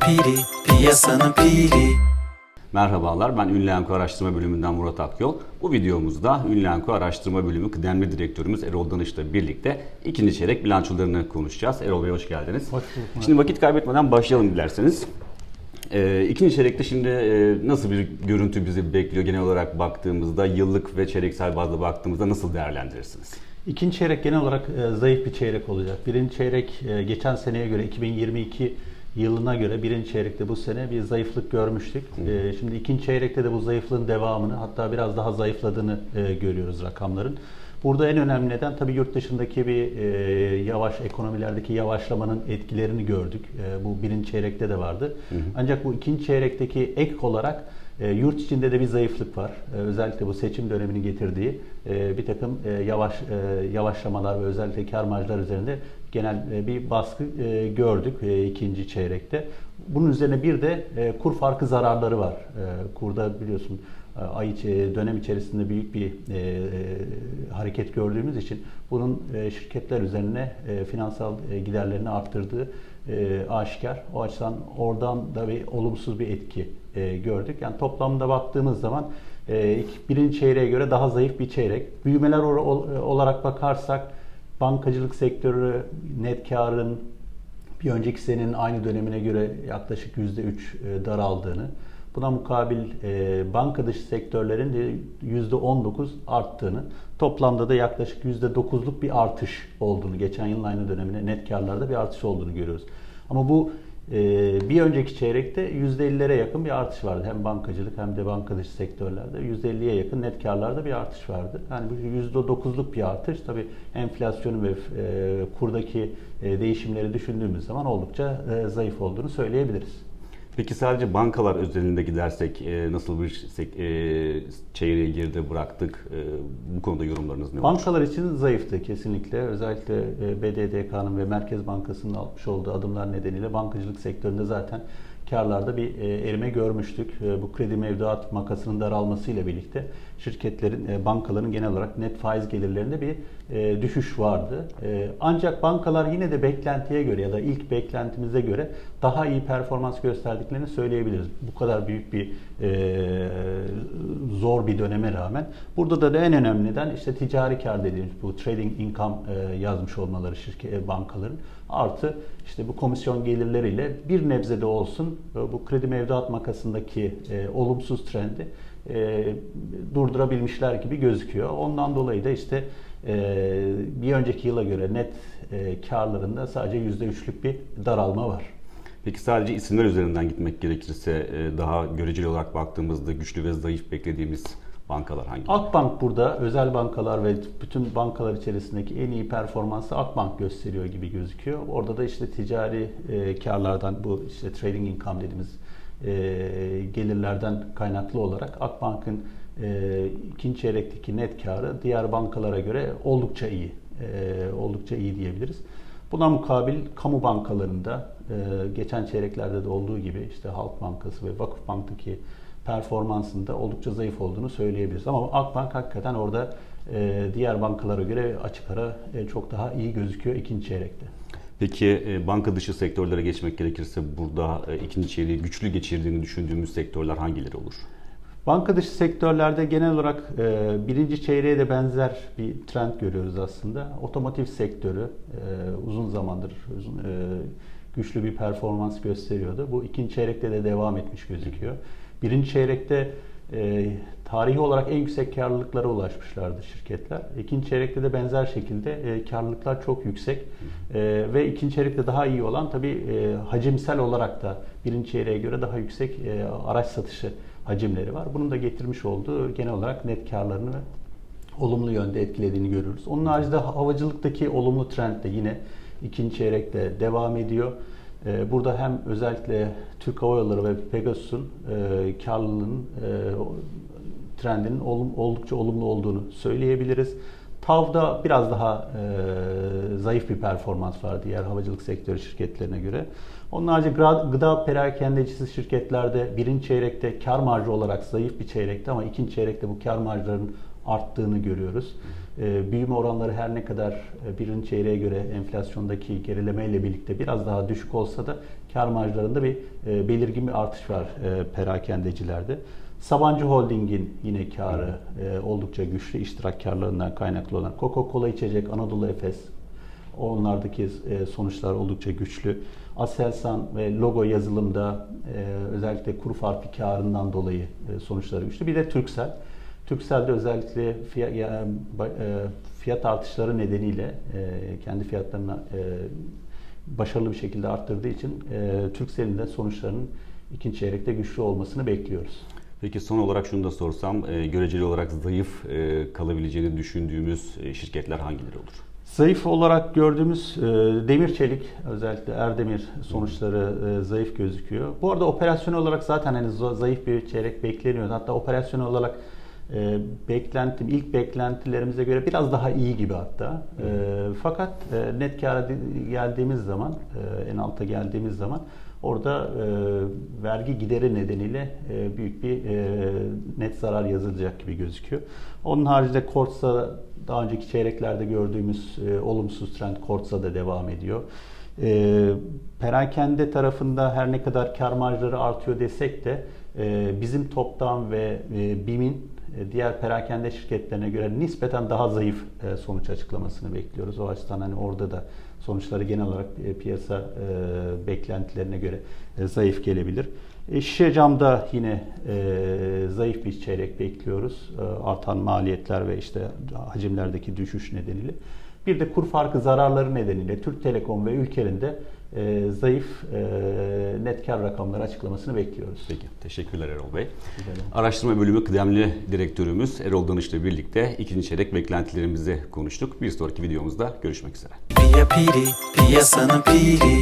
piri Piyasanın piri Merhabalar, ben Ünlü Enko Araştırma Bölümünden Murat Akyol. Bu videomuzda Ünlü Enko Araştırma Bölümü kıdemli direktörümüz Erol Danış'la birlikte ikinci çeyrek bilançolarını konuşacağız. Erol Bey hoş geldiniz. Hoş bulduk. Şimdi vakit kaybetmeden başlayalım dilerseniz. Ee, ikinci çeyrekte şimdi e, nasıl bir görüntü bizi bekliyor genel olarak baktığımızda, yıllık ve çeyreksel bazda baktığımızda nasıl değerlendirirsiniz? İkinci çeyrek genel olarak e, zayıf bir çeyrek olacak. Birinci çeyrek e, geçen seneye göre 2022 yılına göre birinci çeyrekte bu sene bir zayıflık görmüştük. E, şimdi ikinci çeyrekte de bu zayıflığın devamını hatta biraz daha zayıfladığını e, görüyoruz rakamların. Burada en önemli neden tabii yurt dışındaki bir e, yavaş ekonomilerdeki yavaşlamanın etkilerini gördük. E, bu birinci çeyrekte de vardı. Ancak bu ikinci çeyrekteki ek olarak e, yurt içinde de bir zayıflık var. E, özellikle bu seçim döneminin getirdiği e, bir takım yavaş yavaşlamalar ve özellikle kar marjlar üzerinde genel bir baskı gördük ikinci çeyrekte. Bunun üzerine bir de e, kur farkı zararları var. Kurda biliyorsun ay içi- dönem içerisinde büyük bir e, e, hareket gördüğümüz için bunun e, şirketler üzerine e, finansal e, giderlerini arttırdığı e, aşikar. O açıdan oradan da bir olumsuz bir etki e, gördük. Yani toplamda baktığımız zaman e, birinci çeyreğe göre daha zayıf bir çeyrek. Büyümeler olarak bakarsak bankacılık sektörü net karın bir önceki senenin aynı dönemine göre yaklaşık %3 e, daraldığını, buna mukabil e, banka dışı sektörlerin de %19 arttığını, toplamda da yaklaşık %9'luk bir artış olduğunu, geçen yılın aynı dönemine net karlarda bir artış olduğunu görüyoruz. Ama bu e, bir önceki çeyrekte %50'lere yakın bir artış vardı. Hem bankacılık hem de banka dışı sektörlerde %50'ye yakın net karlarda bir artış vardı. Yani bu %9'luk bir artış tabii enflasyonu ve e, kurdaki e, değişimleri düşündüğümüz zaman oldukça e, zayıf olduğunu söyleyebiliriz. Peki sadece bankalar özelinde gidersek e, nasıl bir e, çeyreği geride bıraktık? E, bu konuda yorumlarınız ne olur? Bankalar için zayıftı kesinlikle. Özellikle e, BDDK'nın ve Merkez Bankası'nın almış olduğu adımlar nedeniyle bankacılık sektöründe zaten karlarda bir e, erime görmüştük. E, Bu kredi mevduat makasının daralmasıyla birlikte şirketlerin, e, bankaların genel olarak net faiz gelirlerinde bir düşüş vardı. Ancak bankalar yine de beklentiye göre ya da ilk beklentimize göre daha iyi performans gösterdiklerini söyleyebiliriz. Bu kadar büyük bir zor bir döneme rağmen. Burada da, en önemli neden işte ticari kar dediğimiz bu trading income yazmış olmaları şirket bankaların artı işte bu komisyon gelirleriyle bir nebze de olsun bu kredi mevduat makasındaki e, olumsuz trendi e, durdurabilmişler gibi gözüküyor. Ondan dolayı da işte e, bir önceki yıla göre net e, karlarında sadece %3'lük bir daralma var. Peki sadece isimler üzerinden gitmek gerekirse e, daha göreceli olarak baktığımızda güçlü ve zayıf beklediğimiz bankalar hangi? Akbank burada özel bankalar ve bütün bankalar içerisindeki en iyi performansı Akbank gösteriyor gibi gözüküyor. Orada da işte ticari e, karlardan bu işte trading income dediğimiz e, gelirlerden kaynaklı olarak Akbank'ın e, ikinci çeyrekteki net karı diğer bankalara göre oldukça iyi. E, oldukça iyi diyebiliriz. Buna mukabil kamu bankalarında e, geçen çeyreklerde de olduğu gibi işte Halk Bankası ve Vakıfbank'taki performansında oldukça zayıf olduğunu söyleyebiliriz. Ama Akbank hakikaten orada e, diğer bankalara göre açık ara e, çok daha iyi gözüküyor ikinci çeyrekte. Peki e, banka dışı sektörlere geçmek gerekirse burada e, ikinci çeyreği güçlü geçirdiğini düşündüğümüz sektörler hangileri olur? Banka dışı sektörlerde genel olarak e, birinci çeyreğe de benzer bir trend görüyoruz aslında. Otomotiv sektörü e, uzun zamandır uzun, e, güçlü bir performans gösteriyordu. Bu ikinci çeyrekte de devam etmiş gözüküyor. Birinci çeyrekte e, tarihi olarak en yüksek karlılıklara ulaşmışlardı şirketler. İkinci çeyrekte de benzer şekilde e, karlılıklar çok yüksek E, ve ikinci çeyrekte daha iyi olan tabii e, hacimsel olarak da birinci çeyreğe göre daha yüksek e, araç satışı hacimleri var. Bunun da getirmiş olduğu genel olarak net karlarını olumlu yönde etkilediğini görüyoruz. Onun haricinde havacılıktaki olumlu trend de yine ikinci çeyrekte devam ediyor. Ee, Burada hem özellikle Türk Hava Yolları ve Pegasus'un e, karlılığının e, trendinin oldukça olumlu olduğunu söyleyebiliriz. TAV'da biraz daha e, zayıf bir performans var diğer havacılık sektörü şirketlerine göre. Onun harici gıda perakendecisi şirketlerde birinci çeyrekte kar marjı olarak zayıf bir çeyrekte ama ikinci çeyrekte bu kar marjlarının arttığını görüyoruz. E, büyüme oranları her ne kadar e, birinci çeyreğe göre enflasyondaki gerilemeyle birlikte biraz daha düşük olsa da kar marjlarında bir e, belirgin bir artış var e, perakendecilerde. Sabancı Holding'in yine karı e, oldukça güçlü iştirak karlarından kaynaklı olan Coca-Cola içecek, Anadolu Efes onlardaki e, sonuçlar oldukça güçlü. Aselsan ve logo yazılımda e, özellikle kuru farkı karından dolayı e, sonuçları güçlü. Bir de Turkcell. Turkcell'de özellikle fiyat, e, fiyat artışları nedeniyle e, kendi fiyatlarını e, başarılı bir şekilde arttırdığı için e, Turkcell'in de sonuçlarının ikinci çeyrekte güçlü olmasını bekliyoruz. Peki son olarak şunu da sorsam, e, göreceli olarak zayıf e, kalabileceğini düşündüğümüz e, şirketler hangileri olur? Zayıf olarak gördüğümüz e, demir çelik özellikle Erdemir sonuçları e, zayıf gözüküyor. Bu arada operasyonel olarak zaten hani za- zayıf bir çeyrek bekleniyordu. Hatta operasyonel olarak e, beklentim ilk beklentilerimize göre biraz daha iyi gibi hatta. E, fakat e, net kâra di- geldiğimiz zaman e, en alta geldiğimiz zaman orada e, vergi gideri nedeniyle e, büyük bir e, net zarar yazılacak gibi gözüküyor. Onun haricinde Kortsa daha önceki çeyreklerde gördüğümüz e, olumsuz trend Kortsa da devam ediyor. E, perakende tarafında her ne kadar kar marjları artıyor desek de e, bizim Toptan ve e, BİM'in diğer perakende şirketlerine göre nispeten daha zayıf e, sonuç açıklamasını bekliyoruz. O açıdan hani orada da sonuçları genel olarak e, piyasa e, beklentilerine göre e, zayıf gelebilir. E, Şişe camda yine e, zayıf bir çeyrek bekliyoruz. E, artan maliyetler ve işte hacimlerdeki düşüş nedeniyle. Bir de kur farkı zararları nedeniyle Türk Telekom ve Ülker'in de e, zayıf e, net kar rakamları açıklamasını bekliyoruz. Peki, teşekkürler Erol Bey. Araştırma bölümü kıdemli direktörümüz Erol Danış'la birlikte ikinci çeyrek beklentilerimizi konuştuk. Bir sonraki videomuzda görüşmek üzere. Piya piri, piyasanın piri